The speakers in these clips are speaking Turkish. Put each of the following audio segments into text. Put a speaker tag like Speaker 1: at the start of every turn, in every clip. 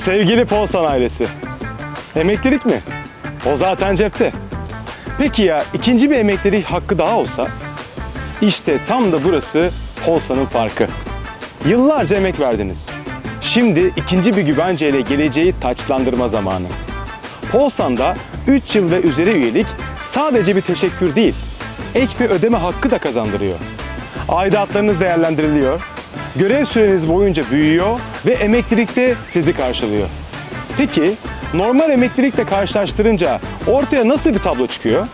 Speaker 1: Sevgili Polsan ailesi. Emeklilik mi? O zaten cepte. Peki ya ikinci bir emeklilik hakkı daha olsa? İşte tam da burası Polsan'ın farkı. Yıllarca emek verdiniz. Şimdi ikinci bir güvenceyle geleceği taçlandırma zamanı. Polsan'da 3 yıl ve üzeri üyelik sadece bir teşekkür değil, ek bir ödeme hakkı da kazandırıyor. Aidatlarınız değerlendiriliyor, görev süreniz boyunca büyüyor ve emeklilikte sizi karşılıyor. Peki normal emeklilikle karşılaştırınca ortaya nasıl bir tablo çıkıyor?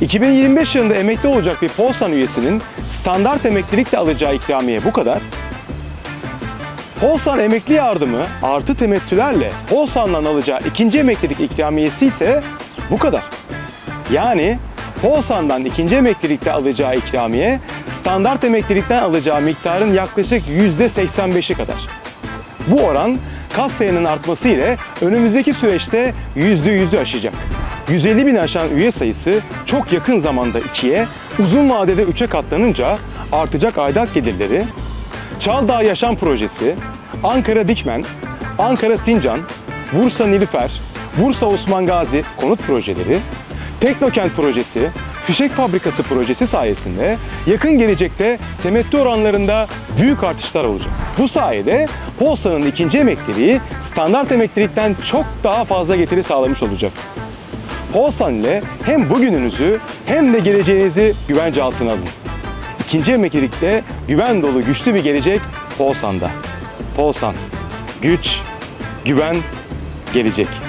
Speaker 1: 2025 yılında emekli olacak bir Polsan üyesinin standart emeklilikle alacağı ikramiye bu kadar. Polsan emekli yardımı artı temettülerle Polsan'dan alacağı ikinci emeklilik ikramiyesi ise bu kadar. Yani Polsan'dan ikinci emeklilikte alacağı ikramiye standart emeklilikten alacağı miktarın yaklaşık %85'i kadar. Bu oran kas sayının artması ile önümüzdeki süreçte %100'ü aşacak. 150 bin aşan üye sayısı çok yakın zamanda 2'ye, uzun vadede 3'e katlanınca artacak aidat gelirleri, Çaldağ Yaşam Projesi, Ankara Dikmen, Ankara Sincan, Bursa Nilüfer, Bursa Osman Gazi konut projeleri, Teknokent projesi, Fişek Fabrikası projesi sayesinde yakın gelecekte temettü oranlarında büyük artışlar olacak. Bu sayede Polsa'nın ikinci emekliliği standart emeklilikten çok daha fazla getiri sağlamış olacak. Polsan ile hem bugününüzü hem de geleceğinizi güvence altına alın. İkinci emeklilikte güven dolu güçlü bir gelecek Polsan'da. Polsan, güç, güven, gelecek.